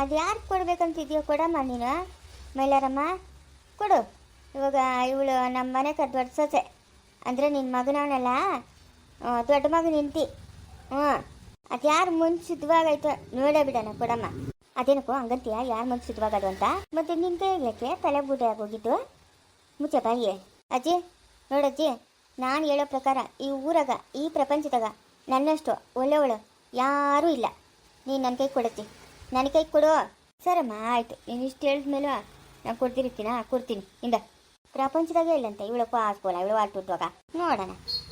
ಅದು ಯಾರು ಕೊಡ್ಬೇಕಂತಿದ್ಯೋ ಕೊಡಮ್ಮ ನೀನು. ಮೈಲಾರಮ್ಮ, ಕೊಡು. ಇವಾಗ ಇವಳು ನಮ್ಮ ಮನೆಗೆ ದೊಡ್ಡ ಸೊಸೆ. ಅಂದರೆ ನಿನ್ನ ಮಗನವನಲ್ಲ? ದೊಡ್ಡ ಮಗನ ನಿಂತಿ ಹ್ಞೂ. ಅದು ಯಾರು ಮುಂಚೆ ನೋಡೇ ಬಿಡೋಣ ಕೊಡಮ್ಮ. ಅದೇನಕ್ಕೋ ಹಂಗಂತೀಯ? ಯಾರು ಮುಂಚೆ ಸಿದ್ಧವಾಗೋದು ಅಂತ. ಮತ್ತೆ ನಿನ್ನ ಕೈಗೆ ತಲೆ ಬೂಟೆ ಆಗೋಗಿದ್ದು. ಮುಚ್ಚ ಬಾಯಿ ಅಜ್ಜಿ, ನೋಡಜ್ಜಿ, ನಾನು ಹೇಳೋ ಪ್ರಕಾರ ಈ ಊರಾಗ, ಈ ಪ್ರಪಂಚದಾಗ ನನ್ನಷ್ಟು ಒಳ್ಳೆಯವಳು ಯಾರೂ ಇಲ್ಲ. ನೀನು ನನ್ನ ಕೈ ಕೊಡಜ್ಜಿ. ನನ್ನ ಕೈ ಕೊಡು. ಸರಮ್ಮ, ಆಯಿತು. ನೀನು ಇಷ್ಟು ಹೇಳಿದ್ಮೇಲೆ ನಾನು ಕೊಡ್ತಿರ್ತೀನ ಕೊಡ್ತೀನಿ. ಇಂದ. ಪ್ರಪಂಚದಾಗೆ ಇಲ್ಲಂತೆ ಇವಳಪ್ಪ ಆಸ್ಕೋಲ್ಲ ಇವಳು ಆಟುವಾಗ ನೋಡೋಣ.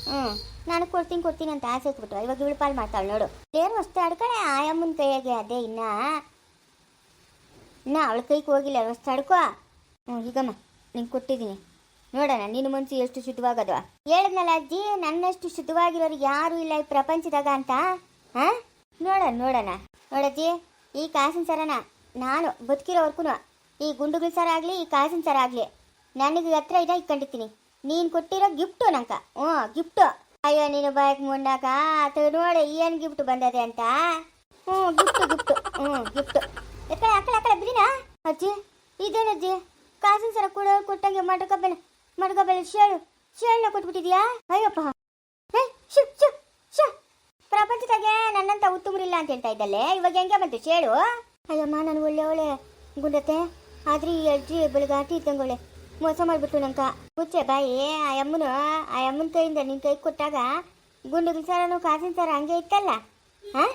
ಹ್ಞೂ ನಾನು ಕೊಡ್ತೀನಿ ಕೊಡ್ತೀನಿ ಅಂತ ಆಸೆ ಇಟ್ಬಿಟ್ಟು ಇವಾಗ ಇವಳು ಪಾಲ್ ಮಾಡ್ತಾಳೆ ನೋಡು. ಏನು ಅಷ್ಟೇ ಅಡ್ಕಡೆ ಆಯಮ್ಮನ ಕೈಯಾಗೆ ಅದೇ ಇನ್ನ. ಇನ್ನ ಅವಳ ಕೈಗೆ ಹೋಗಿಲ್ಲ ಅಷ್ಟು ಅಡ್ಕೋ ಹ್ಞೂ ಈಗಮ್ಮ ನಿಂಗೆ ಕೊಟ್ಟಿದ್ದೀನಿ ನೋಡೋಣ ನಿನ್ನ ಮನಸ್ಸು ಎಷ್ಟು ಶುದ್ಧವಾಗದು. ಹೇಳಿದ್ನಲ್ಲ ಅಜ್ಜಿ, ನನ್ನಷ್ಟು ಶುದ್ಧವಾಗಿರೋರು ಯಾರೂ ಇಲ್ಲ ಈ ಪ್ರಪಂಚದಾಗ ಅಂತ? ಹಾಂ? ನೋಡೋಣ ನೋಡೋಣ. ನೋಡಜ್ಜಿ. ಈ ಕಾಸಿನ ಸರನ ನಾನು ಬದುಕಿರೋವರ್ಗೂ ಈ ಗುಂಡುಗಳ ಸರ ಆಗಲಿ, ಈ ಕಾಸಿನ ಸರ ಆಗಲಿ. ನನಗೆ ಹತ್ರ ಇದ ಇಟ್ಕೊಂಡಿರ್ತೀನಿ. ನೀನು ಕೊಟ್ಟಿರೋ ಗಿಫ್ಟು ನಂಕ ಹ್ಞೂ, ಗಿಫ್ಟು. ಅಯ್ಯೋ, ನೀನು ಬಾಯಕ್ ಮುಂಡಾಕ ಅದು ನೋಡಿ, ಏನು ಗಿಫ್ಟ್ ಬಂದದೆ ಅಂತ. ಹ್ಞೂ, ಗಿಫ್ಟು ಗಿಫ್ಟು. ಹ್ಞೂ, ಗಿಫ್ಟು. ಎಕ್ಕಡೆ ಅಕ್ಕಡೆ ಅಕ್ಕಡೆ ಬಿಡಿನ ಅಜ್ಜಿ, ಇದೇನು ಅಜ್ಜಿ? ಕಾಸಿನ ಸರ ಕೂಡ, ಕೊಟ್ಟಂಗೆ ಮಡ್ಕಬೇನ ಮಡ್ಕಬೇನ ಶೇಳು ಶೇಳನ್ನ ಕೊಟ್ಬಿಟ್ಟಿದ್ಯಾ? ಅಯ್ಯಪ್ಪ. ಹೇ ಶು ಶು ಶು ಪ್ರಪಂಚದಾಗೆ ನನ್ನಂತ ಉತ್ತಮರಿಲ್ಲ ಅಂತ ಹೇಳ್ತಾ ಇದ್ದಲ್ಲೇ? ಇವಾಗ ಹೆಂಗೆ ಬಂತು? ಚೇಳು ಅಯ್ಯಮ್ಮ, ನಾನು ಒಳ್ಳೆ ಒಳ್ಳೆ ಗುಂಡತೆ ಆದ್ರೆ ಈ ಅಜ್ಜಿ ಬೆಳಗಾಟಿ ಇದ್ದಂಗೊಳ್ಳೆ. ಮೋಸ ಮಾಡಿಬಿಟ್ಟು ನಂಕ. ಮುಚ್ಚೆ ಬಾಯಿ, ಆ ಅಮ್ಮನು, ಆ ಅಮ್ಮನ ಕೈಯಿಂದ ನಿನ್ನ ಕೈ ಕೊಟ್ಟಾಗ ಗುಂಡುಗಳ ಸಾರನು ಕಾಸಿನ ಸಾರ ಹಂಗೆ ಇತ್ತಲ್ಲ? ಹಾಂ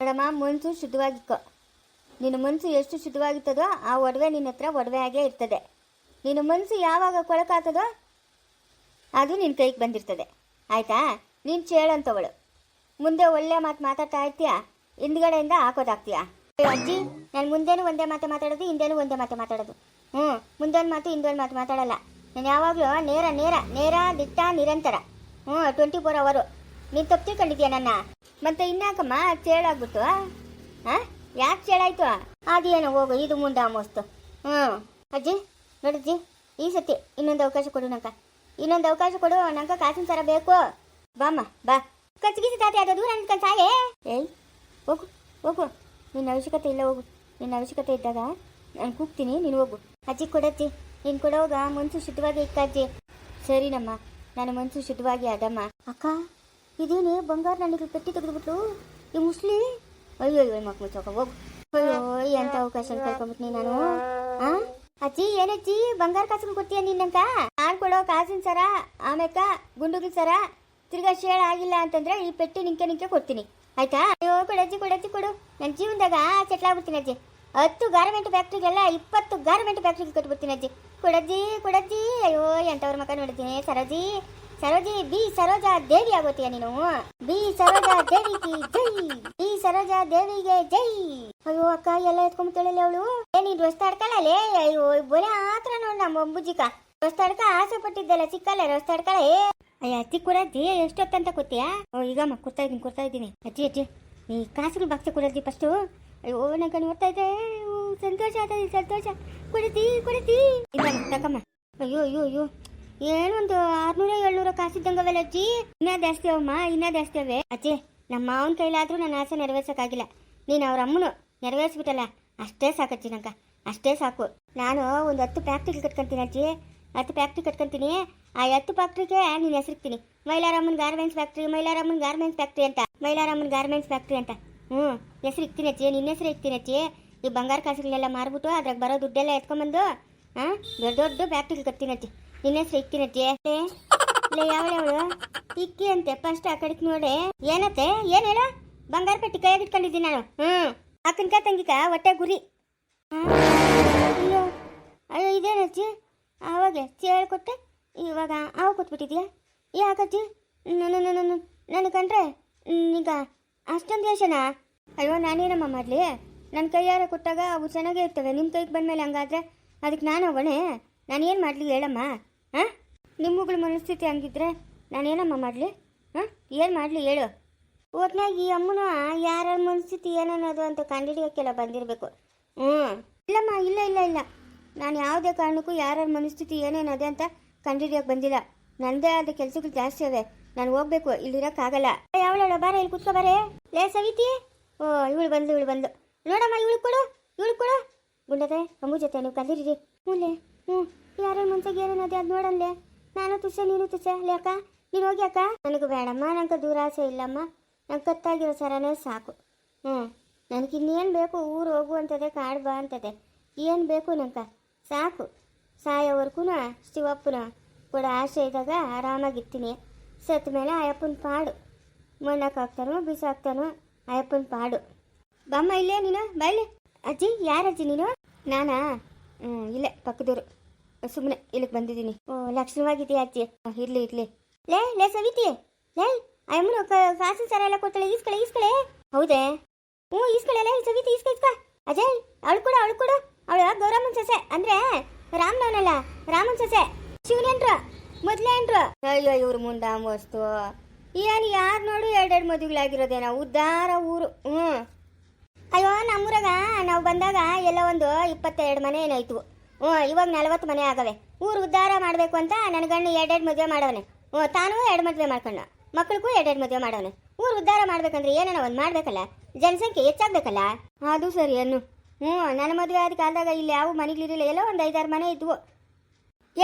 ನೋಡಮ್ಮ ಮನಸ್ಸು ಶುದ್ಧವಾಗಿಕ್ಕೋ ನಿನ್ನ ಮನಸ್ಸು ಎಷ್ಟು ಶುದ್ಧವಾಗಿತ್ತದೋ ಆ ಒಡವೆ ನಿನ್ನ ಹತ್ರ ಒಡವೆ ಆಗೇ ಇರ್ತದೆ. ನಿನ್ನ ಮನಸ್ಸು ಯಾವಾಗ ಕೊಳಕಾತದೋ ಅದು ನಿನ್ನ ಕೈಗೆ ಬಂದಿರ್ತದೆ. ಆಯ್ತಾ? ನೀನು ಚೇಳಂತವಳು. ಮುಂದೆ ಒಳ್ಳೆ ಮಾತು ಮಾತಾಡ್ತಾ ಇರ್ತೀಯಾ? ಹಿಂದ್ಗಡೆಯಿಂದ ಹಾಕೋದಾಗ್ತೀಯಾ? ಅಜ್ಜಿ, ನಾನು ಮುಂದೆನೂ ಒಂದೇ ಮಾತು ಮಾತಾಡೋದು, ಹಿಂದೇನು ಒಂದೇ ಮಾತು ಮಾತಾಡೋದು. ಹ್ಞೂ, ಮುಂದೊಂದು ಮಾತು, ಹಿಂದೊಂದು ಮಾತು ಮಾತಾಡಲ್ಲ. ನಾನು ಯಾವಾಗಲೂ ನೇರ ನೇರ ನೇರ, ದಿಟ್ಟ, ನಿರಂತರ. ಹ್ಞೂ ಟ್ವೆಂಟಿ ಫೋರ್ ಅವರು ನೀನು ತಪ್ಪು ತಿಳ್ಕೊಂಡಿದ್ಯಾ ನನ್ನ? ಮತ್ತೆ ಇನ್ನಾಕಮ್ಮ, ಚೇಳಾಗ್ಬಿಟ್ಟು ಹಾಂ ಯಾಕೆ ಚೇಳಾಯ್ತು? ಅದೇನೋ ಹೋಗು, ಇದು ಮುಂದೆ ಮೋಸ್ತು ಹ್ಞೂ. ಅಜ್ಜಿ ನೋಡಜ್ಜಿ ಈ ಸತಿ ಇನ್ನೊಂದು ಅವಕಾಶ ಕೊಡು ನಂಕ ಇನ್ನೊಂದು ಅವಕಾಶ ಕೊಡು, ನಂಗೆ ಕಾಸಿನ ಸರ ಬೇಕು. ಬಾಮ್ಮ, ಬಾ. ಕಚ್ಗಿಸಿ ತಾತಿ ಅದು ದೂರ ಅನ್ಕೊಂಡು ಸಾಯೇ. ಏಯ್, ಹೋಗು ಹೋಗು. ನಿನ್ನ ಅವಶ್ಯಕತೆ ಇಲ್ಲ, ಹೋಗು. ನಿನ್ನ ಅವಶ್ಯಕತೆ ಇದ್ದಾಗ ನಾನು ಕೂಗ್ತೀನಿ, ನೀನು ಹೋಗು. ಅಜ್ಜಿ ಕೊಡತ್ತಿ ನೀನು ಕೊಡೋವಾಗ ಮನ್ಸು ಶುದ್ಧವಾಗಿ ಇಕ್ಕಜ್ಜಿ ಸರಿನಮ್ಮ ನಾನು ಮನ್ಸು ಶುದ್ಧವಾಗಿ ಅದಮ್ಮ ಅಕ್ಕ, ಇದೇನೇ ಬಂಗಾರ ನನಗೆ ಪೆಟ್ಟಿ ತೆಗೆದುಬಿಟ್ಟು ಈ ಮುಸ್ಲಿ? ಅಯ್ಯೋ ಅಯ್ಯೋ ಮಕ್ಕ ಮುಚ್ಚೋಕ, ಹೋಗು. ಅಯ್ಯೋ ಎಂತ ಅವಕಾಶ ಕಳ್ಕೊಂಬಿಟ್ನಿ ನಾನು. ಆ? ಅಜ್ಜಿ, ಏನಜ್ಜಿ? ಬಂಗಾರ ಕಾಸಿನ ಕೊಡ್ತೀಯ ನಿನ್ನಂಕ ನಾನು ಕೊಡೋ ಕಾಸಿನ ಸರ ಆಮೇಕ ಗುಂಡುಗಿನ ಸರ? ತಿರ್ಗಾ ಶೇಳ ಆಗಿಲ್ಲ ಅಂತಂದ್ರೆ ಈ ಪೆಟ್ಟಿ ನಿಂಕೆ ನಿಂಕೆ ಕೊಡ್ತೀನಿ. ಆಯ್ತಾ? ಅಯ್ಯೋ ಕೊಡಜ್ಜಿ ಕೊಡಜ್ಜಿ ಕೊಡು ನನ್ನ ಜೀವನದಾಗ ಸೆಟ್ಲ್ ಆಗ್ಬಿಡ್ತೀನಿ ಅಜ್ಜಿ. ಹತ್ತು ಗಾರ್ಮೆಂಟ್ ಫ್ಯಾಕ್ಟ್ರಿಗೆಲ್ಲ ಇಪ್ಪತ್ತು ಗಾರ್ಮೆಂಟ್ ಫ್ಯಾಕ್ಟ್ರಿಗೆ ಕಟ್ಬಿಡ್ತೀನಿ ಅಜ್ಜಿ. ಕೊಡಜ್ಜಿ ಕೊಡಜ್ಜಿ ಅಯ್ಯೋ, ಎಂಥವ್ರ ಮಕ್ಕ ನೋಡ್ತೀನಿ ಸರೋಜಿ ಸರೋಜಿ, ಬಿ ಸರೋಜಾ ದೇವಿ ಆಗೋತೀಯ ನೀನು? ಬಿ ಸರೋಜಾ ದೇವಿಗೆ ಜೈ. ಬಿ ಸರೋಜಾ ದೇವಿಗೆ ಜೈ. ಅಯ್ಯೋ, ಅಕ್ಕ, ಎಲ್ಲ ಎತ್ಕೊಂಡ್ಬಿಡ್ತಾಳಲ್ಲ ಅವಳು? ಏ, ನೀನು ರಸ್ತೆ ಅಡ್ಕಲ್ಲೇ ಅಯ್ಯೋ ಬರೀ ಆತ್ರ ನೋಡ್ ನಮ್ಮ ಅಂಬುಜಿಕ ರಸ್ತೆ ಅಡ್ಕ ಆಸೆ ಪಟ್ಟಿದ್ದಲ್ಲ ಸಿಕ್ಕಲ್ಲ ರಸ್ತೆ ಅಡ್ಕಳೆ ಅಯ್ಯ ಅಜ್ಜಿ ಕೊಡಜ್ಜಿ ಎಷ್ಟೊತ್ತಂತ ಕೂತೀಯಾ ಓ ಈಗಮ್ಮ ಕೊಡ್ತಾ ಇದ್ದೀನಿ ಕೊಡ್ತಾ ಇದ್ದೀನಿ. ಅಜ್ಜಿ ಅಜ್ಜಿ, ಈ ಕಾಸುಗಳು ಬಾಕ್ಸ ಕೊಡಜ್ಜಿ ಫಸ್ಟು ಅಯ್ಯೋ ನಂಗೆ ನೋಡ್ತಾ ಇದ್ದೆ. ಸಂತೋಷ ಆದ ಸಂತೋಷ. ಕೊಡತಿ ಕೊಡತಿ. ಇಲ್ಲ ತಕಮ್ಮ. ಅಯ್ಯೋ ಅಯ್ಯೋ ಅಯ್ಯೋ. ಏನೊಂದು ಆರ್ನೂರ ಏಳ್ನೂರ ಕಾಸಿದ್ದಂಗವೆಲ್ಲ ಅಜ್ಜಿ? ಇನ್ನೂ ಜಾಸ್ತಿ ಅವಮ್ಮ ಇನ್ನ ಜಾಸ್ತಿ ಅವೆ ಅಜ್ಜಿ, ನಮ್ಮ ಮಾವನ ಕೈಲಾದರೂ ನನ್ನ ಆಸೆ ನೆರವೇರ್ಸೋಕ್ಕಾಗಿಲ್ಲ. ನೀನು ಅವ್ರ ಅಮ್ಮನು ನೆರವೇರಿಸ್ಬಿಟ್ಟಲ್ಲ. ಅಷ್ಟೇ ಸಾಕಜ್ಜಿ ನಂಗೆ. ಅಷ್ಟೇ ಸಾಕು. ನಾನು ಒಂದು ಹತ್ತು ಪ್ಯಾಕ್ಟಿಗೆ ಕಟ್ಕೊಂತೀನಿ ಅಜ್ಜಿ. ಹತ್ತು ಫ್ಯಾಕ್ಟ್ರಿ ಕಟ್ಕೊಂತೀನಿ. ಆ ಹತ್ತು ಫ್ಯಾಕ್ಟ್ರಿಗೆ ನೀನು ಹೆಸರಿಕ್ತೀನಿ ಮೈಲಾರಮ್ಮನ ಗಾರ್ಮೆಂಟ್ಸ್ ಫ್ಯಾಕ್ಟ್ರಿ ಮೈಲಾರಮ್ಮನ ಗಾರ್ಮೆಂಟ್ಸ್ ಫ್ಯಾಕ್ಟ್ರಿ ಅಂತ. ಮೈಲಾರಮ್ಮನ ಗಾರ್ಮೆಂಟ್ಸ್ ಫ್ಯಾಕ್ಟ್ರಿ ಅಂತ. ಹ್ಞೂ, ಹೆಸರು ಇಕ್ತೀನಿ ಅಜ್ಜಿ ನಿನ್ನ ಹೆಸರು ಇಕ್ತೀನಿ ಅಜ್ಜಿ. ಈ ಬಂಗಾರ ಕಾಸುಗಳೆಲ್ಲ ಮಾರ್ಬಿಟ್ಟು ಅದ್ರಾಗ ಬರೋ ದುಡ್ಡೆಲ್ಲ ಎತ್ಕೊಂಬಂದು ಹಾಂ ದೊಡ್ಡ ದೊಡ್ಡ ಫ್ಯಾಕ್ಟ್ರಿಗೆ ಕಟ್ತೀನಿ ಅಜ್ಜಿ. ನಿನ್ನ ಹೆಸರು ಇಕ್ತೀನಿ ಅಜ್ಜಿ. ಇಲ್ಲ ಯಾವಳು ಇಕ್ಕಿ ಅಂತೆ ಫಸ್ಟ್ ಆ ಕಡೆಗೆ ನೋಡಿ. ಏನತ್ತೆ? ಏನು ಹೇಳ? ಬಂಗಾರ ಪೆಟ್ಟಿ ಕೈಯಾಗಿ ಇಟ್ಕೊಂಡಿದ್ದೀನಿ ನಾನು. ಹ್ಞೂ. ಅಕ್ಕನ್ಕ ತಂಗಿಕ, ಹೊಟ್ಟೆ ಗುರಿ. ಅಯ್ಯೋ ಅಯ್ಯೋ ಇದೇನಜ್ಜಿ ಆವಾಗ ಚೇಳು ಕೊಟ್ಟೆ. ಇವಾಗ ಆವಾಗ ಕೂತ್ಬಿಟ್ಟಿದ್ಯಾ ಯಾಕಜ್ಜಿ ನನ್ನ ಕಂಡ್ರೆ ಈಗ ಅಷ್ಟೊಂದು ಯೋಚನಾ ಅಯ್ಯೋ, ನಾನೇನಮ್ಮ ಮಾಡಲಿ? ನನ್ನ ಕೈಯಾರ ಕೊಟ್ಟಾಗ ಅವು ಚೆನ್ನಾಗೇ ಇರ್ತವೆ. ನಿಮ್ಮ ಕೈಗೆ ಬಂದಮೇಲೆ ಹಂಗಾದ್ರೆ ಅದಕ್ಕೆ ನಾನು ಹೊಣೆ ನಾನೇನು ಮಾಡಲಿ ಹೇಳಮ್ಮ, ಹಾಂ? ನಿಮ್ಮಗಳ ಮನಸ್ಥಿತಿ ಹಂಗಿದ್ರೆ ನಾನೇನಮ್ಮ ಮಾಡಲಿ? ಹಾಂ? ಏನು ಮಾಡಲಿ ಹೇಳು. ಒಟ್ನಾಗ ಈ ಅಮ್ಮನ ಯಾರ ಮನಸ್ಥಿತಿ ಏನನ್ನೋದು ಅಂತ ಕಂಡಿಡಿಯೋಕ್ಕೆಲ್ಲ ಬಂದಿರಬೇಕು. ಹ್ಞೂ ಇಲ್ಲಮ್ಮ, ಇಲ್ಲ ಇಲ್ಲ ಇಲ್ಲ. ನಾನು ಯಾವುದೇ ಕಾರಣಕ್ಕೂ ಯಾರ್ಯಾರ ಮನಸ್ಥಿತಿ ಏನೇನದೆ ಅಂತ ಕಂಡಿಡಿಯೋಕೆ ಬಂದಿಲ್ಲ. ನನ್ನದೇ ಆದ ಕೆಲಸಗಳು ಜಾಸ್ತಿ ಅವೆ ನಾನು ಹೋಗ್ಬೇಕು ಇಲ್ಲಿರೋಕ್ಕಾಗಲ್ಲ ಯಾವಳ ಬಾರ, ಇಲ್ಲಿ ಕುತ್ಕೋ ಬಾರೆ. ಲೇ, ಸವಿತಿ. ಓ, ಇವಳು ಬಂದು ಇವಳು ಬಂದು ನೋಡಮ್ಮ, ಇವಳು ಕೊಡು ಇವಳು ಕೊಡು. ಗುಂಡದೆ ಅಮ್ಮು ಜೊತೆ, ನೀವು ಕಲಿತಿರಿ ಹ್ಞೂ ಲೇ, ಹ್ಞೂ. ಯಾರ್ಯಾರ ಮನ್ಸಾಗ ಏನೇನದೆ ಅದು ನೋಡಲ್ಲೇ ನಾನು ತುಸೆ ನೀನು ತುಸೆ ಲೇ, ಅಕ್ಕ, ನೀನು ಹೋಗಿ, ಅಕ್ಕ. ನನಗೆ ಬೇಡಮ್ಮ ನನಗೆ ದೂರಾಸೆ ಇಲ್ಲಮ್ಮ. ನಂಗೆ ಕತ್ತಾಗಿರೋ ಸರನೇ ಸಾಕು. ಹ್ಞೂ. ನನಗೆ ಇನ್ನೇನು ಬೇಕು, ಊರು ಹೋಗು ಅಂತದೆ, ಕಾಡು ಬಾ ಅಂತದೆ. ಏನು ಬೇಕು ನಂಗೆ. ಸಾಕು. ಸಾಯೋವರೆಗೂ ಶಿವಪ್ಪನ ಕೂಡ ಆಸೆ ಇದ್ದಾಗ ಆರಾಮಾಗಿರ್ತೀನಿ. ಸತ್ತ ಮೇಲೆ ಅಯ್ಯಪ್ಪನ ಪಾಡು. ಮಣ್ಣಕ್ಕೆ ಹಾಕ್ತಾನೋ ಬಿಸಾಕ್ತಾನೋ, ಅಯ್ಯಪ್ಪನ ಪಾಡು. ಬಮ್ಮ, ಇಲ್ಲೇ ನೀನು? ಬೈಲೆ ಅಜ್ಜಿ, ಯಾರಜ್ಜಿ ನೀನು? ನಾನಾ? ಇಲ್ಲೇ, ಪಕ್ಕದೂರು. ಸುಮ್ಮನೆ ಇಲ್ಲಿಗೆ ಬಂದಿದ್ದೀನಿ. ಓ, ಲಕ್ಷಣವಾಗಿದೆಯಾ ಅಜ್ಜಿ? ಇರಲಿ ಇರಲಿ. ಲೇ ಲೇ, ಸವಿತಿ. ಲೇ, ಅಯ್ಯಮ್ಮನ ಕಾಸಿನ ಸರ ಎಲ್ಲ ಕೊಡ್ತಾಳೆ. ಈಸ್ಕಳೆ ಈಸ್ಕಳೆ. ಹೌದೇ? ಹ್ಞೂ, ಈಸ್ಕಳೆ, ಲೇ, ಸವಿತಿ ಈಸ್ಕ ಅಜಯ್, ಅವಳು ಕೂಡ ಅವಳು ಕೂಡ. ಅವಳು ಗೌರಮ್ಮನ ಸೊಸೆ. ಅಂದ್ರೆ ರಾಮನವನಲ್ಲ? ರಾಮನ್ ಸೊಸೆ. ಶಿವನೇನ್ರು? ಮೊದ್ಲೇನ್ರ? ಅಯ್ಯೋ ಇವ್ರ ಮುಂದ ವಸ್ತು. ಏನು ಯಾರು ನೋಡು ಎರಡೆರಡು ಮದುವೆಗಳಾಗಿರೋದೇನ. ಉದ್ದಾರ ಊರು. ಹ್ಞೂ ಅಯ್ಯೋ ನಮ್ಮೂರಾಗ ನಾವು ಬಂದಾಗ ಎಲ್ಲ ಒಂದು ಇಪ್ಪತ್ತೆರಡು ಮನೆ ಏನಾಯ್ತು ಹ್ಞೂ ಇವಾಗ ನಲವತ್ತು ಮನೆ ಆಗವೆ. ಊರು ಉದ್ಧಾರ ಮಾಡಬೇಕು ಅಂತ ನನ್ನ ಗಂಡು ಎರಡೆರಡು ಮದುವೆ ಮಾಡವನೆ. ಹ್ಞೂ ತಾನು ಎರಡು ಮದುವೆ ಮಾಡ್ಕೊಂಡು ಮಕ್ಕಳಿಗೂ ಎರಡೆರಡು ಮದುವೆ ಮಾಡವನೆ. ಊರು ಉದ್ಧಾರ ಮಾಡ್ಬೇಕಂದ್ರೆ ಏನೇನೋ ಒಂದು ಮಾಡಬೇಕಲ್ಲ? ಜನಸಂಖ್ಯೆ ಹೆಚ್ಚಾಗಬೇಕಲ್ಲ? ಅದು ಸರಿ ಅನ್ನು. ಹ್ಞೂ, ನನ್ನ ಮದುವೆ ಆದ ಕಾಲದಾಗ ಇಲ್ಲಿ ಯಾವ ಮನೆಗಳಿರಲಿಲ್ಲ ಎಲ್ಲೋ ಒಂದು ಐದಾರು ಮನೆ ಇದ್ವು.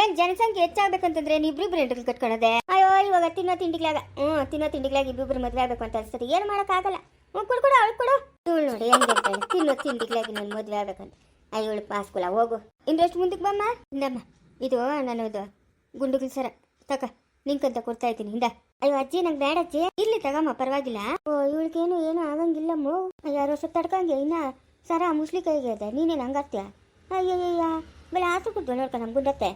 ಏನ್ ಜನಸಂಖ್ಯೆ ಹೆಚ್ಚಾಗ್ಬೇಕಂತಂದ್ರೆ ನೀವಿಬ್ರಿಬ್ರು ಹೆಂಡ್ರು ಕಟ್ಕೊಳ್ಳೋದೆ ಅಯ್ಯೋ, ಇವಾಗ ತಿನ್ನೋ ತಿಂಡಿಗಳಾಗ ಹ್ಞೂ, ತಿನ್ನೋ ತಿಂಡಿಗಳಾಗ ಇಬ್ಬಿಬ್ರು ಮದುವೆ ಆಗಬೇಕು ಅಂತ ಅನ್ಸ್ತದೆ ಏನು ಮಾಡೋಕ್ಕಾಗಲ್ಲ. ಹ್ಞೂ ಕುಡ್ಕೊಡು ಕೊಡು ಅವಳು ಕೊಡು. ಇವಳು ನೋಡಿ, ಹೆಂಗೆ ತಿನ್ನೋ ತಿಂಡಿಗಳಾಗಿ ನಾನು ಮದುವೆ ಆಗಬೇಕಂತ. ಅಯ್ಯೋಳು ಪಾಸ್ಕೊಳ ಹೋಗು. ಇಂದ್ರಷ್ಟು ಮುಂದಕ್ಕೆ ಬಮ್ಮ? ಇಂದಮ್ಮ ಇದು, ನನ್ನದು ಗುಂಡುಗಳ ಸರ. ತಕ, ನಿಂಕಂತ ಕೊಡ್ತಾ ಇದ್ದೀನಿ ಇಂದ ಅಯ್ಯೋ, ಅಜ್ಜಿ, ನಂಗೆ ಬೇಡ ಅಜ್ಜಿ. ಇಲ್ಲಿ ತಗಮ್ಮ, ಪರವಾಗಿಲ್ಲ. ಓ, ಇವಳಿಗೇನು, ಏನು ಆಗಂಗಿಲ್ಲಮ್ಮ. ಯಾರೋ ಸುತ್ತಾಡ್ಕಂಗೆ, ಇನ್ನ ಸರ ಮುಸ್ಲಿ ಕೈಗೆ ಇದೆ ನೀನೇನು ಹಂಗಾಗ್ತೀಯ? ಅಯ್ಯಯ್ಯ ಬೆಳೆ ಆಸು ಕೊಟ್ಟು ನೋಡ್ಕ ನಮ್ ಗುಂಡತ್ತೆ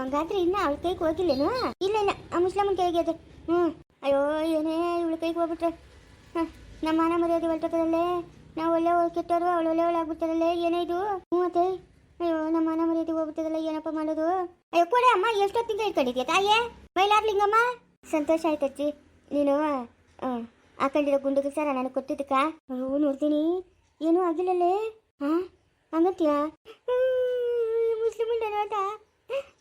ಹಂಗಾದ್ರೆ ಇನ್ನ ಅವಳ ಕೈಗೆ ಹೋಗಿಲ್ಲೇನು? ಇಲ್ಲ ಇಲ್ಲ, ಆ ಮುಸ್ಲಮ್ಮನ ಕೈಗೆ ಇದೆ ಹ್ಞೂ ಅಯ್ಯೋ, ಏನೇ ಇವಳ ಕೈಗೆ ಹೋಗ್ಬಿಟ್ರೆ. ಹಾಂ, ನಮ್ಮ ಮಾನ ಮರ್ಯಾದೆ ಹೊರಟದಲ್ಲೇ ನಾವು ಒಳ್ಳೆ ಕೆಟ್ಟವರು, ಅವಳು ಒಳ್ಳೆ ಒಳ್ಳೆ ಆಗ್ಬಿಡ್ತಾರಲ್ಲೇ? ಏನೇ ಇದು? ಹ್ಞೂ ಅತ್ತೆ. ಅಯ್ಯೋ, ನಮ್ಮ ಮಾನ ಮರ್ಯಾದೆ ಹೋಗ್ಬಿಟ್ಟದಲ್ಲ ಏನಪ್ಪ ಮಾಡೋದು? ಅಯ್ಯೋ, ಕೊಡೆ ಅಮ್ಮ, ಎಷ್ಟೊತ್ತಿಂದ ಇಟ್ಕೊಂಡಿದ್ಯಾ ತಾಯೇ? ಮೈಲಾರ್ಲಿಂಗಮ್ಮ ಸಂತೋಷ ಆಯ್ತಜ್ಜಿ ನೀನು ಹಾಕೊಂಡಿರೋ ಗುಂಡಿಗೆ ಸರ ನನಗೆ ಕೊಟ್ಟಿದ್ದಕ್ಕ? ನೋಡ್ತೀನಿ. ಏನೂ ಆಗಿಲ್ಲಲ್ಲೇ ಹಾಂ? ಹಂಗತ್ಯಾ? ಮುಸ್ಲಿಮ್ ಅಂತ.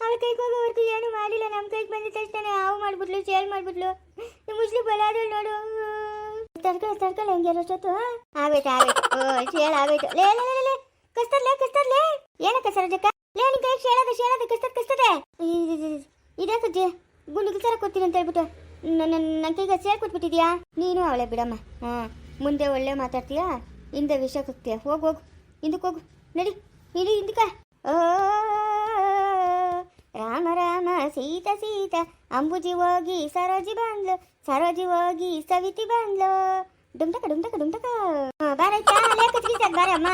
ಅವಳ ಕೈಗೆ ಹೋಗೋವರೆಗೂ ಏನು ಮಾಡಿಲ್ಲ. ನಮ್ಮ ಕೈಗೆ ಬಂದ ತಕ್ಷಣ ಹಾವು ಮಾಡ್ಬಿಟ್ಲು ಸೇಲ್ ಮಾಡ್ಬಿಟ್ಲು. ಮುಸ್ಲಿಮ್ ಮುಸ್ಲಿಂ ಬಲಾದಳು ನೋಡು. ತಡ್ಕೊಳ್ಳಿ ತಡ್ಕೊಳ್ಳಿ ಹೆಂಗೆ ಅಷ್ಟೊತ್ತು ಆಗೈತೆ ಆಗೈತೆ ಓ ಶೇಲ್ ಆಗೋಯ್ತು ಲೇ ಲೇ ಲೇ, ಲೇ ಕಸ್ತರ್ಲೆ ಕಸ್ತರ್ಲೆ ಏನಕ್ಕ ಸರೋಜಕ್ಕ? ಲೇ ನಿನ್ ಕೈಗೆ ಶೇಳದ ಶೇಳದ ಕಸ್ತದ್ ಕಸ್ತದೆ. ಇದೇ ಕಜ್ಜಿ ಗುಂಡಿಗೆ ಸರ ಕೊಡ್ತೀನಿ ಅಂತ ಹೇಳ್ಬಿಟ್ಟು. ನನ್ನ ನನ್ನ ಕೈಗೆ ಸೇರ್ ಕೊಟ್ಬಿಟ್ಟಿದ್ಯಾ ನೀನು ಅವಳೆ ಬಿಡಮ್ಮ. ಹಾಂ ಮುಂದೆ ಒಳ್ಳೆ ಮಾತಾಡ್ತೀಯಾ? ಹಿಂದೆ ವಿಷ ಹೋಗು ಹೋಗು. ಹಿಂದಕ್ಕೆ ಹೋಗು. ನಡಿ ಇಲ್ಲಿ ಹಿಂದಕ್ಕೆ ಓ, ರಾಮ ರಾಮ, ಸೀತ ಸೀತ. ಅಂಬುಜಿ ಹೋಗಿ ಸರೋಜಿ ಬಂದ್ಲು. ಸರೋಜಿ ಹೋಗಿ ಸವಿತಿ ಬಂದ್ಲು. ಡುಮ್ಟಕ ಡುಮ್ತಕ ಡುಮ್ಟಕ ಬಾರೈತಾ ಅಲ್ಲೇ ಕಚ್ಚಿದ್ದ ಬಾರ ಅಮ್ಮ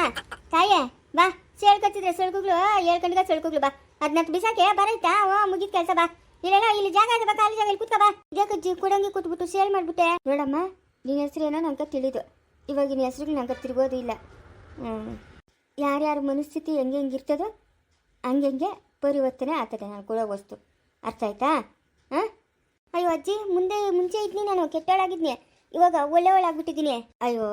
ತಾಯೇ, ಬಾ. ಸೇಳ್ ಕಚ್ಚಿದ್ರೆ ಸೊಳ್ಕುಗ್ಳು. ಏಳು ಗಂಟೆಗೆ ಸೊಳ್ಕುಗ್ಳು, ಬಾ. ಅದನ್ನ ಬಿಸಾಕೆ ಬಾರೈತಾ ಓ, ಮುಗಿದ ಕೆಲಸ, ಬಾ. ಇಲ್ಲ ಇಲ್ಲಿ ಜಾಗ ಇದೆ, ಬಾ, ಖಾಲಿ ಜಾಗ, ಇಲ್ಲಿ ಕೂತ್ಕ, ಬಾ. ಇದಕ್ಕೆ ಜಿ ಕುಡಂಗಿ ಕೂತ್ಬಿಟ್ಟು ಸೇಲ್ ಮಾಡ್ಬಿಟ್ಟೆ? ನೋಡಮ್ಮ, ನಿನ್ನ ಹೆಸರೇನೋ ನಂಗೆ ತಿಳಿದು ಇವಾಗಿನ ಹೆಸರುಗಳು ನಂಗೆ ತಿರುಗೋದು ಇಲ್ಲ. ಯಾರ್ಯಾರ ಮನಸ್ಥಿತಿ ಹೆಂಗೆ ಇರ್ತದೋ ಹಂಗೆ ಪರಿವರ್ತನೆ ಆಗ್ತದೆ ನಾನು ಕೊಡೋ ವಸ್ತು. ಅರ್ಥ ಆಯ್ತಾ? ಹಾಂ? ಅಯ್ಯೋ ಅಜ್ಜಿ, ಮುಂದೆ ಮುಂಚೆ ಇದ್ನಿ ನಾನು, ಕೆಟ್ಟವಳಾಗಿದ್ನಿ. ಇವಾಗ ಒಳ್ಳೆಯವಳಾಗ್ಬಿಟ್ಟಿದ್ದೀನಿ ಅಯ್ಯೋ,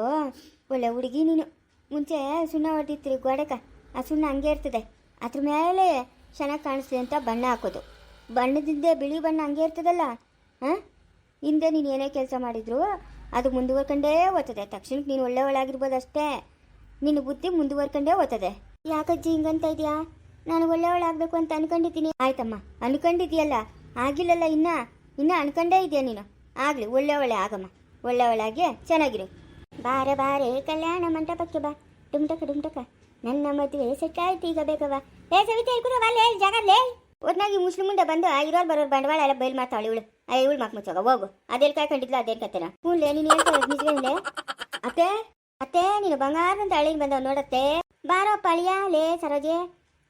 ಒಳ್ಳೆ ಹುಡುಗಿ ನೀನು. ಮುಂಚೆ ಸುಣ್ಣ ಹೊಡೆದಿರ್ತೀರಿ ಗೋಡೆಕ. ಆ ಸುಣ್ಣ ಹಂಗೆ ಇರ್ತದೆ. ಅದ್ರ ಮೇಲೆ ಚೆನ್ನಾಗಿ ಕಾಣಿಸ್ಲಿ ಅಂತ ಬಣ್ಣ ಹಾಕೋದು. ಬಣ್ಣದಿಂದ ಬಿಳಿ ಬಣ್ಣ ಹಂಗೆ ಇರ್ತದಲ್ಲ? ಹಾಂ? ಹಿಂದೆ ನೀನು ಏನೇ ಕೆಲಸ ಮಾಡಿದ್ರು ಅದು ಮುಂದುವರ್ಕೊಂಡೇ ಓದ್ತದೆ. ತಕ್ಷಣಕ್ಕೆ ನೀನು ಒಳ್ಳೆಯವಳಾಗಿರ್ಬೋದು ಅಷ್ಟೇ ನಿನ್ನ ಬುದ್ಧಿ ಮುಂದುವರ್ಕೊಂಡೇ ಓದ್ತದೆ. ಯಾಕಜ್ಜಿ ಹಿಂಗಂತ ಇದೆಯಾ? ನಾನು ಒಳ್ಳೆಯವಳಾಗಬೇಕು ಅಂತ ಅನ್ಕೊಂಡಿದ್ದೀನಿ. ಆಯ್ತಮ್ಮ. ಅನ್ಕೊಂಡಿದ್ಯಲ್ಲ ಆಗಿಲ್ಲಲ್ಲ ಇನ್ನ? ಇನ್ನ ಅನ್ಕೊಂಡೇ ಇದೆಯಾ ನೀನು? ಆಗ್ಲಿ ಒಳ್ಳೆಯವಳೆ ಆಗಮ್ಮ. ಒಳ್ಳೆಯವಳಾಗಿ ಚೆನ್ನಾಗಿರು. ಬಾರೆ ಬಾರೆ ಕಲ್ಯಾಣ ಮಂಟಪಕ್ಕೆ ಬಾ. ಡುಮ್ಟಕ ಡುಮ್ಟಕ ನನ್ನ ಮದುವೆ ಸೆಟ್ ಆಯ್ತು ಈಗ ಬೇಕವ ಏ ಸವಿತೆ ಜಾಗಲ್ಲೇ ಮುಸ್ಲಿಂ ಮುಂದೆ ಬಂದು ಇರೋರು ಬರೋರು ಬಂಡವಾಳ ಎಲ್ಲ ಬಯಲು ಮಾಡ್ತಾಳೆ ಇವಳು. ಅಯ್ಯ ಇವಳು ಮಾತು ಮುಚ್ಚೋಗ, ಹೋಗು. ಅದೇನು ಕಾಯ್ಕೊಂಡಿದ್ಲು ಅದೇನು ಕತ್ತೇನ ಹ್ಞೂ ನೀನು ಹೇಳ್ತಾ ನಿಜವೇನ್ಲೇ ಅತ್ತೆ ಅತ್ತೆ, ನೀನು ಬಂಗಾರದಂತ ಹಳ್ಳಿಗೆ ಬಂದವ್ ನೋಡತ್ತೆ. ಬಾರೋ ಪಳಿಯ ಲೇ, ಸರೋಜೆ.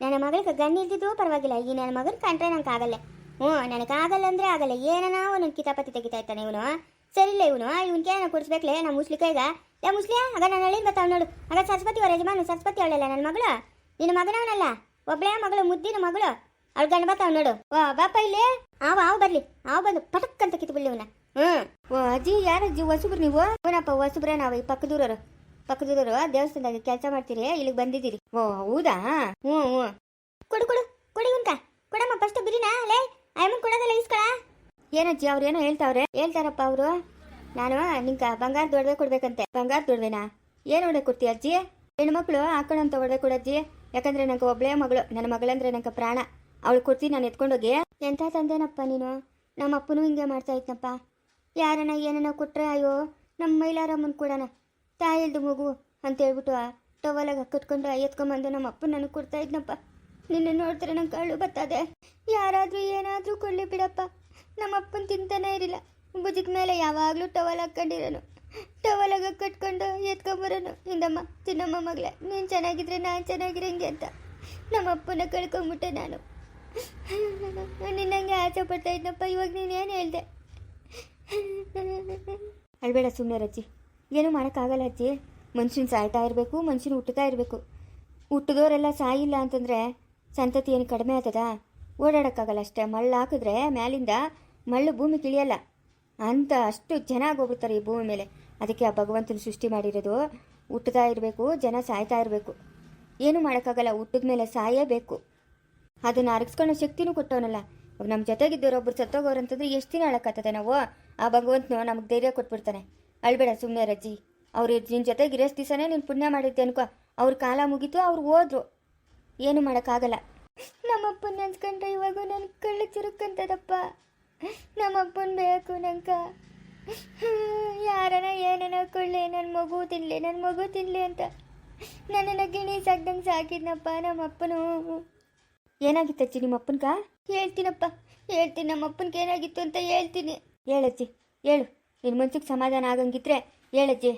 ನನ್ನ ಮಗಳಿಗೆ ಗಣ್ಣ ಇಲ್ದಿದ್ದು ಪರವಾಗಿಲ್ಲ, ಈ ನನ್ನ ಮಗನ ಕಂಡ್ರೆ ನಂಗೆ ಆಗಲ್ಲ. ಹ್ಞೂ, ನನಗೆ ಆಗಲ್ಲ ಅಂದ್ರೆ ಆಗಲ್ಲ, ಏನನ ಒಂದೊಂದು ಕಿತಾಪತಿ ತೆಗಿತಾ ಇರ್ತಾನೆ ಇವನು. ಸರಿಲ್ಲ ಇವನು ಇವನ್ಗೆ ನಾನು ಕೊಡಿಸ್ಬೇಕಲೇ ನಮ್ಮ ಮುಸ್ಲಿ ಕೈಗ ಲೇ ಮುಸ್ಲಿಯ, ಆಗ ನನ್ನ ಹಳ್ಳಿಗೆ ಬರ್ತಾವ್ ನೋಡು. ಆಗ ಸರಸ್ವತಿ ಅವರ ಯಜಮಾನ ಸರಸ್ವತಿ ಅವಳಲ್ಲ ನನ್ನ ಮಗಳು? ನಿನ್ನ ಮಗನವನಲ್ಲ? ಒಬ್ಬಳೇ ಮಗಳು, ಮುದ್ದಿನ ಮಗಳು. ಅವಳು ಗಂಡ ಬರ್ತಾವ್ ನೋಡು. ವಾ, ಬಾಪ ಇಲ್ಲಿ. ಆವ, ಆವು ಬರ್ಲಿ. ಆವು ಬಂದು ಪಟಕ್ ಅಂತ ಕಿತ್ತು ಬಿಡ್ಲಿ ಇವನ. ಹ್ಮ್. ಓ ಅಜ್ಜಿ, ಯಾರ ಅಜ್ಜಿ? ಹೊಸಬ್ರು ನೀವು? ಏನಪ್ಪ ಹೊಸಬ್ರ ನಾವು ಈ ಪಕ್ಕದೂರವರು. ಪಕ್ಕದೂರವರು ದೇವಸ್ಥಾನದಾಗ ಕೆಲಸ ಮಾಡ್ತೀರಿ, ಇಲ್ಲಿಗೆ ಬಂದಿದ್ದೀರಿ. ಓ ಹೌದಾ? ಹ್ಞೂ ಹ್ಞೂ ಕೊಡು ಕೊಡು, ಕೊಡಿ ಉಂಟ ಕೊಡಮ್ಮ ಫಸ್ಟ್ ಬಿರಿನಾ, ಲೇ. ಅಯ್ಯಮ್ಮನ್ ಕೊಡೋದಲ್ಲ ಇಸ್ಕೊಳ ಏನಜ್ಜಿ ಅವ್ರು ಏನೋ ಹೇಳ್ತಾವ್ರೆ. ಹೇಳ್ತಾರಪ್ಪ ಅವರು. ನಾನು ನಿಂಗ ಬಂಗಾರ ದೊಡ್ವೆ ಕೊಡ್ಬೇಕಂತೆ. ಬಂಗಾರ ದೊಡ್ವೆನಾ ಏನು ಒಡೆ ಕೊಡ್ತೀಯ ಅಜ್ಜಿ? ಹೆಣ್ಮಕ್ಳು ಹಾಕೊಳ್ಳೋಂತ ಒಡವೆ ಕೊಡಜ್ಜಿ ಯಾಕಂದ್ರೆ ನಂಗೆ ಒಬ್ಳೇ ಮಗಳು. ನನ್ನ ಮಗಳಂದ್ರೆ ನಂಗೆ ಪ್ರಾಣ. ಅವಳು ಕೊಡ್ತೀನಿ ನಾನು ಎತ್ಕೊಂಡೋಗಿ ಎಂಥ ತಂದೇನಪ್ಪ ನೀನು? ನಮ್ಮ ಅಪ್ಪನೂ ಹಿಂಗೆ ಮಾಡ್ತಾ ಇದ್ನಪ್ಪ. ಯಾರನ್ನ ಏನನ್ನ ಕೊಟ್ಟರೆ ಅಯ್ಯೋ, ನಮ್ಮ ಮೈಲಾರಮ್ಮನ ಕೊಡೋಣ ತಾಯಿಲ್ದು ಮಗು, ಅಂತ ಹೇಳ್ಬಿಟ್ಟು ಟವಲಾಗ ಕಟ್ಕೊಂಡು ಎತ್ಕೊಂಬಂದು ನಮ್ಮ ಅಪ್ಪ ನನಗೆ ಕೊಡ್ತಾ ಇದ್ನಪ್ಪ. ನಿನ್ನ ನೋಡ್ತಾರೆ ನಂಗೆ ಕಳ್ಳು ಬರ್ತದೆ. ಯಾರಾದರೂ ಏನಾದರೂ ಕೊಡಲಿ ಬಿಡಪ್ಪ. ನಮ್ಮ ಅಪ್ಪನ ತಿಂತಾನೆ ಇರಲಿಲ್ಲ. ಭುಜದ ಮೇಲೆ ಯಾವಾಗಲೂ ಟವಲ್ ಹಾಕ್ಕೊಂಡಿರೋನು. ಟವಲಾಗ ಕಟ್ಕೊಂಡು ಎತ್ಕೊಂಬರೋನು. ಹಿಂದಮ್ಮ ತಿನ್ನಮ್ಮ ಮಗಳೇ. ನೀನು ಚೆನ್ನಾಗಿದ್ರೆ ನಾನು ಚೆನ್ನಾಗಿರಂಗೆ, ಅಂತ. ನಮ್ಮ ಅಪ್ಪನ ಕಳ್ಕೊಂಬಿಟ್ಟೆ ನಾನು. ನಿನ್ನಂಗೆ ಆಚೆ ಪಡ್ತಾ ಇದ್ನಪ್ಪ, ಇವಾಗ ನೀನು ಏನು ಹೇಳ್ದೆ? ಅಳ್ಬೇಡ ಸುಮ್ಮನೆ ರಜ್ಜಿ ಏನೂ ಮಾಡೋಕ್ಕಾಗಲ್ಲ ಅಜ್ಜಿ. ಮನುಷ್ಯನ ಸಾಯ್ತಾ ಇರಬೇಕು, ಮನುಷ್ಯನ ಹುಟ್ಟುತ್ತಾ ಇರಬೇಕು. ಹುಟ್ಟಿದವರೆಲ್ಲ ಸಾಯಿಲ್ಲ ಅಂತಂದರೆ ಸಂತತಿ ಏನು ಕಡಿಮೆ ಆಗ್ತದಾ? ಓಡಾಡೋಕ್ಕಾಗಲ್ಲ ಅಷ್ಟೇ. ಮಳ್ಳು ಹಾಕಿದ್ರೆ ಮೇಲಿಂದ ಮಳ್ಳು ಭೂಮಿ ಕಿಳಿಯಲ್ಲ. ಅಂತ ಅಷ್ಟು ಜನ ಆಗೋಗ್ಬಿಡ್ತಾರೆ ಈ ಭೂಮಿ ಮೇಲೆ. ಅದಕ್ಕೆ ಆ ಭಗವಂತನ ಸೃಷ್ಟಿ ಮಾಡಿರೋದು ಹುಟ್ಟುತ್ತಾ ಇರಬೇಕು, ಜನ ಸಾಯ್ತಾ ಇರಬೇಕು. ಏನೂ ಮಾಡೋಕ್ಕಾಗಲ್ಲ. ಹುಟ್ಟಿದ ಮೇಲೆ ಸಾಯೇಬೇಕು ಅದನ್ನು ಅರಗಿಸ್ಕೊಳ್ಳೋ ಶಕ್ತಿನೂ ಕೊಟ್ಟವನಲ್ಲ. ಇವಾಗ ನಮ್ಮ ಸತ್ತೋಗೋರು ಅಂತಂದ್ರೆ ಎಷ್ಟು ದಿನ ಅಳಕತ್ತದೆ ನಾವು? ಆ ಭಗವಂತನು ನಮಗೆ ಧೈರ್ಯ ಕೊಟ್ಬಿಡ್ತಾನೆ. ಅಳ್ಬೇಡ ಸುಮ್ಮನೆ ರಜ್ಜಿ ಅವ್ರು ನಿನ್ನ ಜೊತೆಗೆ ಇರೋಷ್ಟು ದಿವಸನೇ ನೀನು ಪುಣ್ಯ ಮಾಡಿದ್ದೆ ಅನ್ಕೋ. ಅವ್ರ ಕಾಲ ಮುಗೀತು, ಅವ್ರು ಹೋದ್ರು. ಏನು ಮಾಡೋಕ್ಕಾಗಲ್ಲ. ನಮ್ಮಪ್ಪ ನೆನ್ಸ್ಕೊಂಡ್ರೆ ಇವಾಗ ನನ್ನ ಕಳ್ಳು ಚುರುಕಂತದಪ್ಪ. ನಮ್ಮಪ್ಪನ ಬೇಕು ನಂಕ ಯಾರನ ಏನನ ಕೊಳ್ಳೆ ನನ್ನ ಮಗು ತಿನ್ಲಿ ನನ್ನ ಮಗು ತಿನ್ಲಿ ಅಂತ. ನನ್ನನ್ನು ಗಿಣಿ ಸಾಕ್ದಂಗೆ ಸಾಕಿದ್ನಪ್ಪ ನಮ್ಮಪ್ಪನು. ಏನಾಗಿತ್ತಜ್ಜಿ ನಿಮ್ಮ ಅಪ್ಪನ್ಗ ಹೇಳ್ತೀನಪ್ಪ. ಹೇಳ್ತೀನಿ ನಮ್ಮ ಅಪ್ಪನ್ಗೆ ಏನಾಗಿತ್ತು ಅಂತ ಹೇಳ್ತೀನಿ. ಹೇಳಜ್ಜಿ ಹೇಳು. ನಿನ್ನ ಮನ್ಸಿಗೆ ಸಮಾಧಾನ ಆಗಂಗಿದ್ರೆ ಹೇಳಜ್ಜಿ.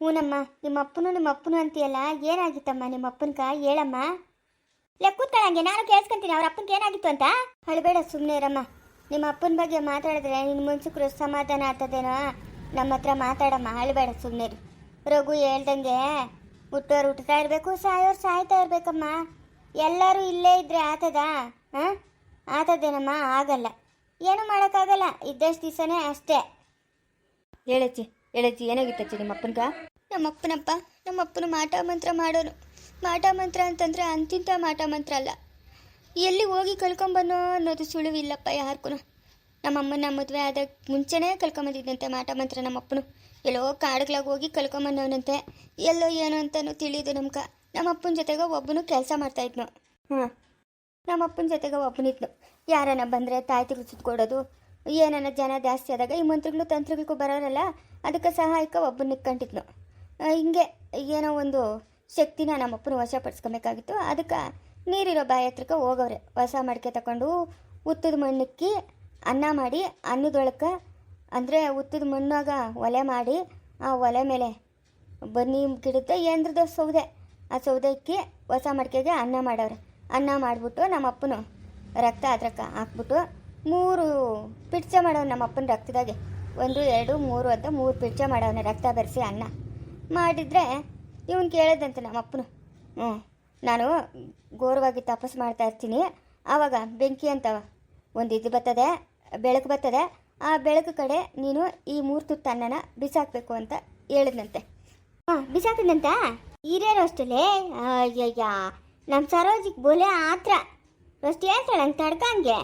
ಹ್ಞೂನಮ್ಮ ನಿಮ್ಮ ಅಪ್ಪನು ನಿಮ್ಮ ಅಪ್ಪನು ಅಂತೀಯಲ್ಲ ಏನಾಗಿತ್ತಮ್ಮ ನಿಮ್ಮ ಅಪ್ಪನ್ಗ ಹೇಳಮ್ಮ ಲೆಕ್ಕೂತ್ಕೊಳ್ಳಂಗೆ ನಾನು ಕೇಳಿಸ್ಕೊಂತೀನಿ ಅವ್ರ ಅಪ್ಪನ್ಗೆ ಏನಾಗಿತ್ತು ಅಂತ. ಹಳಬೇಡ ಸುಮ್ಮನೆ ಇರಮ್ಮ. ನಿಮ್ಮ ಅಪ್ಪನ ಬಗ್ಗೆ ಮಾತಾಡಿದ್ರೆ ನಿನ್ನ ಮನ್ಸಿಗೆ ಸಮಾಧಾನ ಆಗ್ತದೇನೋ? ನಮ್ಮ ಹತ್ರ ಮಾತಾಡಮ್ಮ ಹಳಬೇಡ ಸುಮ್ಮನೆ ರಘು ಹೇಳ್ದಂಗೆ ಹುಟ್ಟೋರು ಹುಟ್ಟುತ್ತಾ ಇರಬೇಕು ಸಾಯೋರು ಸಾಯ್ತಾ ಇರ್ಬೇಕಮ್ಮ. ಎಲ್ಲರೂ ಇಲ್ಲೇ ಇದ್ರೆ ಆತದ? ಹಾಂ? ಆತದೇನಮ್ಮ? ಆಗಲ್ಲ. ಏನು ಮಾಡೋಕ್ಕಾಗಲ್ಲ. ಇದ್ದಷ್ಟು ದಿವಸನೇ ಅಷ್ಟೇ. ಹೇಳಚ್ಚಿ ಹೇಳಚ್ಚಿ ಏನಾಗಿತ್ತಚ್ಚಿ ನಿಮ್ಮ ಅಪ್ಪನ್ಗ ನಮ್ಮ ಅಪ್ಪನಪ್ಪ ನಮ್ಮ ಅಪ್ಪನ ಮಾಟ ಮಂತ್ರ ಮಾಡೋನು ಮಾಟ ಮಂತ್ರ ಅಂತಂದ್ರೆ ಅಂತಿಂತ ಮಾಟ ಮಂತ್ರ ಅಲ್ಲ. ಎಲ್ಲಿ ಹೋಗಿ ಕಳ್ಕೊಂಬನ್ನೋ ಅನ್ನೋದು ಸುಳಿವಿಲ್ಲಪ್ಪ ಯಾರ್ಕುನು. ನಮ್ಮಮ್ಮನ ಮದುವೆ ಆದ ಮುಂಚೆನೇ ಕಳ್ಕೊಂಬಂದಿದ್ದಂತೆ ಮಾಟ ಮಂತ್ರ ನಮ್ಮಪ್ಪನು. ಎಲ್ಲೋ ಕಾಡುಗಳಾಗ ಹೋಗಿ ಕಳ್ಕೊಂಬನ್ನೋನಂತೆ ಎಲ್ಲೋ ಏನೋ ಅಂತನೂ ತಿಳಿದು ನಮ್ಕ ನಮ್ಮಪ್ಪನ ಜೊತೆಗೆ ಒಬ್ಬನು ಕೆಲಸ ಮಾಡ್ತಾ ಇದ್ನು. ಹ್ಞೂ ನಮ್ಮಪ್ಪನ ಜೊತೆಗೆ ಒಬ್ಬನಿದ್ನು ಯಾರನ್ನ ಬಂದರೆ ತಾಯ್ತಿಗಳು ಸುತ್ಕೊಡೋದು ಏನನ್ನ ಜನ ಜಾಸ್ತಿ ಆದಾಗ ಈ ಮಂತ್ರಿಗಳು ತಂತ್ರಗಳಿಗೂ ಬರೋರಲ್ಲ, ಅದಕ್ಕೆ ಸಹಾಯಕ ಒಬ್ಬನ ಇಕ್ಕಂಟಿದ್ನು ಹಿಂಗೆ ಏನೋ ಒಂದು ಶಕ್ತಿನ ನಮ್ಮಪ್ಪನ ವಶಪಡಿಸ್ಕೊಬೇಕಾಗಿತ್ತು. ಅದಕ್ಕೆ ನೀರಿರೋ ಬಾಯ ಹತ್ರಕ್ಕೆ ಹೋಗವ್ರೆ. ಹೊಸ ಮಡಿಕೆ ತಗೊಂಡು ಉತ್ತದ ಮಣ್ಣಿಕ್ಕಿ ಅನ್ನ ಮಾಡಿ, ಅನ್ನದೊಳಕ್ಕೆ ಅಂದರೆ ಉತ್ತದ ಮಣ್ಣಾಗ ಒಲೆ ಮಾಡಿ, ಆ ಒಲೆ ಮೇಲೆ ಬನ್ನಿ ಗಿಡದ ಏನ್ರದ ಸೌದೆ. ಆ ಸೌದೆ ಇಕ್ಕಿ ಹೊಸ ಮಡಿಕೆಗೆ ಅನ್ನ ಮಾಡವ್ರೆ. ಅನ್ನ ಮಾಡಿಬಿಟ್ಟು ನಮ್ಮ ಅಪ್ಪನು ರಕ್ತ ಅದ್ರಕ್ಕ ಹಾಕ್ಬಿಟ್ಟು ಮೂರು ಪಿಡ್ಚ ಮಾಡವ್ ನಮ್ಮ ಅಪ್ಪನ ರಕ್ತದಾಗೆ. ಒಂದು, ಎರಡು, ಮೂರು ಅಂತ ಮೂರು ಪಿಡ್ಚ ಮಾಡವನೆ ರಕ್ತ ಬೆರೆಸಿ ಅನ್ನ. ಮಾಡಿದರೆ ಇವನು ಕೇಳಿದಂತೆ ನಮ್ಮ ಅಪ್ಪನು ಹ್ಞೂ, ನಾನು ಘೋರವಾಗಿ ತಪಸ್ ಮಾಡ್ತಾ ಇರ್ತೀನಿ. ಆವಾಗ ಬೆಂಕಿ ಅಂತ ಒಂದು ಇದು ಬರ್ತದೆ, ಬೆಳಕು ಬರ್ತದೆ. ಆ ಬೆಳಕು ಕಡೆ ನೀನು ಈ ಮೂರು ತುತ್ತು ಅನ್ನನ ಬಿಸಾಕಬೇಕು ಅಂತ ಹೇಳಿದ್ನಂತೆ. ಹಾಂ ಬಿಸಾಕಿದ್ನಂತ ಹಿರಿಯರು ಅಯ್ಯಯ್ಯ ನಮ್ಮ ಸರೋಜಿಗೆ ಬೋಲೆ ಆತ್ರ. ಅಷ್ಟು ಹೇಳ್ತಾಳೆ ನಂಗೆ ತಡ್ಕಂಗೆ.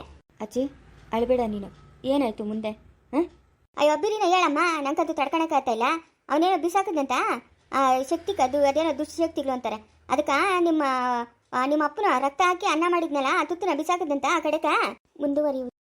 ಅಜ್ಜಿ ಅಳಬೇಡ ನೀನು. ಏನಾಯ್ತು ಮುಂದೆ? ಹಾಂ? ಅಯ್ಯೋ ಬಿರಿನ ಹೇಳಮ್ಮ ನಂಗಂತೂ ತಡ್ಕೊಳಕ್ಕಾಗ್ತಾ ಇಲ್ಲ. ಅವನೇನೋ ಬಿಸಾಕಿದ್ನಂತ ಆ ಶಕ್ತಿ ಅದು ಅದೇನೋ ದುಷ್ಟಶಕ್ತಿಗಳು ಅಂತಾರೆ. ಅದಕ್ಕೆ ನಿಮ್ಮ ನಿಮ್ಮ ಅಪ್ಪನ ರಕ್ತ ಹಾಕಿ ಅನ್ನ ಮಾಡಿದ್ನಲ್ಲ ತುತ್ತನ ಬಿಸಾಕಿದ್ನಂತ ಆ ಕಡೆಕ? ಮುಂದುವರಿಯುವುದು.